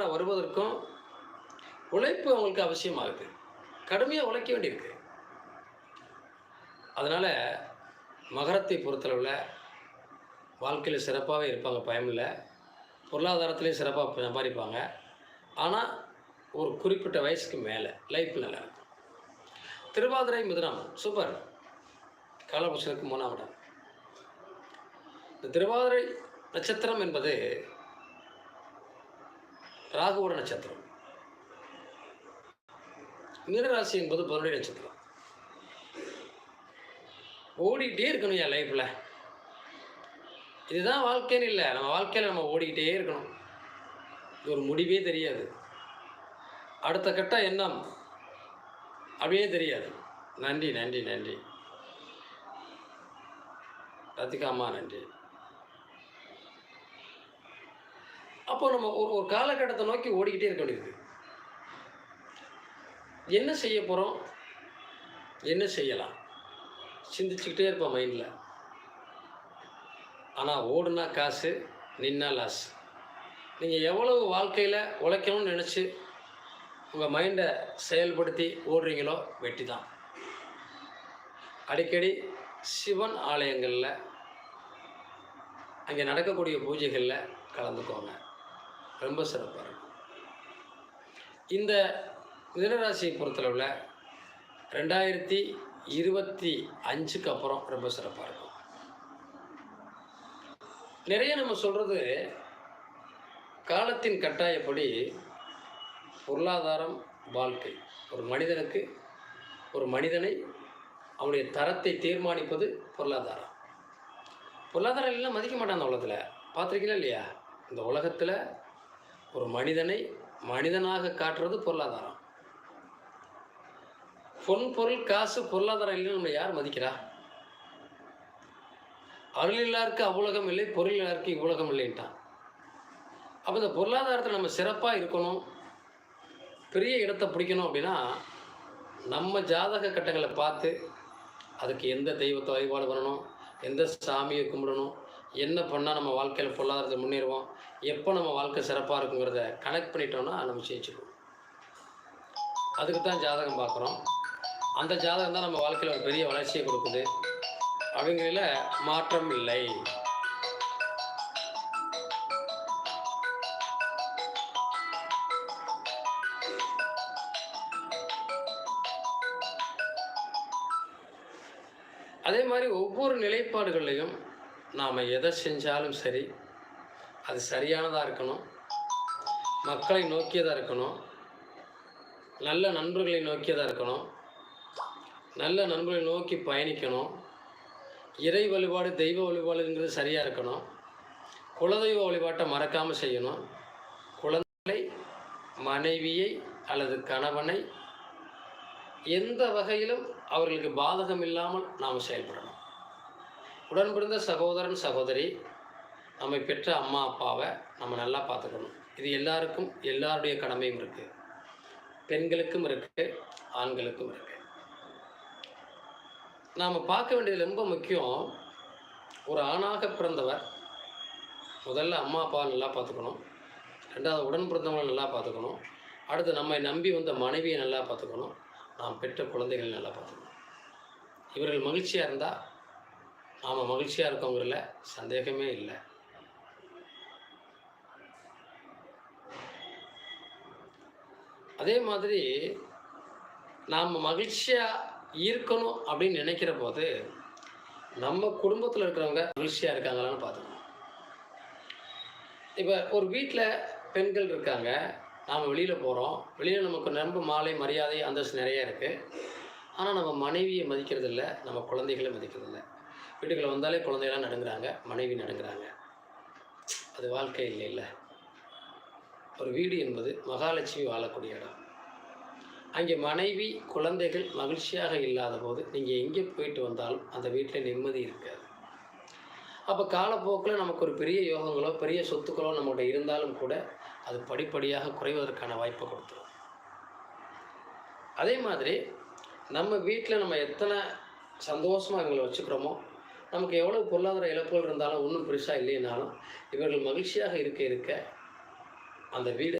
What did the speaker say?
பணக்காரராக வருவதற்கும் உழைப்பு அவங்களுக்கு அவசியமாகுது. கடுமையாக உழைக்க வேண்டியிருக்கு. அதனால் மகரத்தை பொறுத்தளவில் வாழ்க்கையில் சிறப்பாகவே இருப்பாங்க பயமில்லை. பொருளாதாரத்துலேயும் சிறப்பாக சம்பாதிப்பாங்க. ஆனால் ஒரு குறிப்பிட்ட வயசுக்கு மேலே லைஃப் நல்லா இருக்கும் திருவாதிரை மிதுனம் சூப்பர் காலபுருஷனுக்கு மூணாம் இடம். இந்த திருவாதிரை நட்சத்திரம் என்பது ராகுவோட நட்சத்திரம். மீனராசி என்பது பதினொன்று நட்சத்திரம். ஓடிக்கிட்டே இருக்கணும் என் லைஃப்பில் இதுதான் வாழ்க்கைன்னு இல்லை. நம்ம வாழ்க்கையில் நம்ம ஓடிக்கிட்டே இருக்கணும். இது ஒரு முடிவே தெரியாது. அடுத்த கட்ட எண்ணம். அப்படியே தெரியாது. நன்றி நன்றி நன்றி. ரத்திகாமா நன்றி. அப்போ நம்ம ஒரு ஒரு காலகட்டத்தை நோக்கி ஓடிக்கிட்டே இருக்க வேண்டியது. என்ன செய்ய போகிறோம் என்ன செய்யலாம்? சிந்திச்சுக்கிட்டே இருப்போம் மைண்டில் ஆனால் ஓடுனா காசு நின்னா லாஸ் நீங்கள் எவ்வளவு வாழ்க்கையில் உழைக்கணும்னு நினச்சி உங்கள் மைண்டை செயல்படுத்தி ஓடுறீங்களோ வெட்டி தான் அடிக்கடி சிவன் ஆலயங்களில் அங்கே நடக்கக்கூடிய பூஜைகளில் கலந்துக்கோங்க. ரொம்ப சிறப்பாக இருக்கும் இந்த மிதனராசியை பொறுத்தளவில் ரெண்டாயிரத்தி இருபத்தி அஞ்சுக்கு அப்புறம் ரொம்ப சிறப்பாக இருக்கும். நிறைய நம்ம சொல்கிறது காலத்தின் கட்டாயப்படி பொருளாதாரம் வாழ்க்கை. ஒரு மனிதனுக்கு ஒரு மனிதனை அவனுடைய தரத்தை தீர்மானிப்பது பொருளாதாரம். பொருளாதாரம் இல்லைன்னா மதிக்க மாட்டான் அந்த உலகத்தில். பார்த்துருக்கீங்களா இல்லையா? இந்த உலகத்தில் ஒரு மனிதனை மனிதனாக காட்டுறது பொருளாதாரம். பொன் பொருள் காசு பொருளாதாரம் இல்லைன்னு நம்ம யார் மதிக்கிறா? அருள் இல்லாருக்கு அவ்வுலகம் இல்லை பொருள் இல்லாருக்கு இவ்வுலகம் இல்லைன்ட்டான். அப்போ இந்த பொருளாதாரத்தில் நம்ம சிறப்பாக இருக்கணும் பெரிய இடத்தை பிடிக்கணும் அப்படின்னா நம்ம ஜாதக கட்டங்களை பார்த்து அதுக்கு எந்த தெய்வத்தை வழிபாடு பண்ணணும் எந்த சாமியை கும்பிடணும் என்ன பண்ணால் நம்ம வாழ்க்கையில் பொருளாதாரத்தை முன்னேறுவோம்? எப்போ நம்ம வாழ்க்கை சிறப்பாக இருக்குங்கிறத கனெக்ட் பண்ணிட்டோம்னா நம்ம ஜெயிச்சிடுவோம் அதுக்கு தான் ஜாதகம் பார்க்குறோம். அந்த ஜாதகம் தான் நம்ம வாழ்க்கையில் ஒரு பெரிய வளர்ச்சியை கொடுக்குது. அப்படிங்கிறதுல மாற்றம் இல்லை. அதே மாதிரி ஒவ்வொரு நிலைப்பாடுகள்லையும் நாம் எதை செஞ்சாலும் சரி அது சரியானதாக இருக்கணும். மக்களை நோக்கியதாக இருக்கணும். நல்ல நண்பர்களை நோக்கியதாக இருக்கணும். நல்ல நண்பர்களை நோக்கி பயணிக்கணும். இறை வழிபாடு தெய்வ வழிபாடுங்கிறது சரியாக இருக்கணும். குலதெய்வ வழிபாட்டை மறக்காமல் செய்யணும். குழந்தைகளை மனைவியை அல்லது கணவனை எந்த வகையிலும் அவர்களுக்கு பாதகம் இல்லாமல் நாம் செயல்படணும். உடன் பிறந்த சகோதரன் சகோதரி நம்மை பெற்ற அம்மா அப்பாவை நம்ம நல்லா பார்த்துக்கணும். இது எல்லாருக்கும் எல்லாருடைய கடமையும் இருக்குது பெண்களுக்கும் இருக்குது ஆண்களுக்கும் இருக்குது நாம் பார்க்க வேண்டியது ரொம்ப முக்கியம். ஒரு ஆணாக பிறந்தவர் முதல்ல அம்மா அப்பாவை நல்லா பார்த்துக்கணும். ரெண்டாவது உடன் பிறந்தவங்களை நல்லா பார்த்துக்கணும். அடுத்து நம்மை நம்பி வந்த மனைவியை நல்லா பார்த்துக்கணும். நாம் பெற்ற குழந்தைகளை நல்லா பார்த்துக்கணும். இவர்கள் மகிழ்ச்சியாக இருந்தால் நாம் மகிழ்ச்சியாக இருக்கோங்கிறதுல சந்தேகமே இல்லை. அதே மாதிரி நாம் மகிழ்ச்சியாக இருக்கணும் அப்படின்னு நினைக்கிற போது நம்ம குடும்பத்தில் இருக்கிறவங்க மகிழ்ச்சியாக இருக்காங்களான்னு பார்த்துக்கணும். இப்போ ஒரு வீட்டில் பெண்கள் இருக்காங்க. நாம் வெளியில் போகிறோம் வெளியில் நமக்கு ரொம்ப மாலை மரியாதை அந்தஸ்து நிறைய இருக்குது ஆனால் நம்ம மனைவியை மதிக்கிறதில்ல நம்ம குழந்தைகளை மதிக்கிறதில்ல. வீட்டுக்குள்ளே வந்தாலே குழந்தையெல்லாம் நடுங்குறாங்க மனைவி நடுங்குறாங்க. அது வாழ்க்கை இல்லை இல்லை. ஒரு வீடு என்பது மகாலட்சுமி வாழக்கூடிய இடம். அங்கே மனைவி குழந்தைகள் மகிழ்ச்சியாக இல்லாத போது நீங்கள் எங்கே போயிட்டு வந்தாலும் அந்த வீட்டில் நிம்மதி இருக்காது. அப்போ காலப்போக்கில் நமக்கு ஒரு பெரிய யோகங்களோ பெரிய சொத்துக்களோ நம்மகிட்ட இருந்தாலும் கூட அது படிப்படியாக குறைவதற்கான வாய்ப்பை கொடுத்துரும். அதே மாதிரி நம்ம வீட்டில் நம்ம எத்தனை சந்தோஷமாக இவங்களை வச்சுக்கிறோமோ நமக்கு எவ்வளோ பொருளாதார இழப்புகள் இருந்தாலும் ஒன்றும் பெருசாக இல்லைனாலும் இவர்கள் மகிழ்ச்சியாக இருக்க இருக்க அந்த வீடு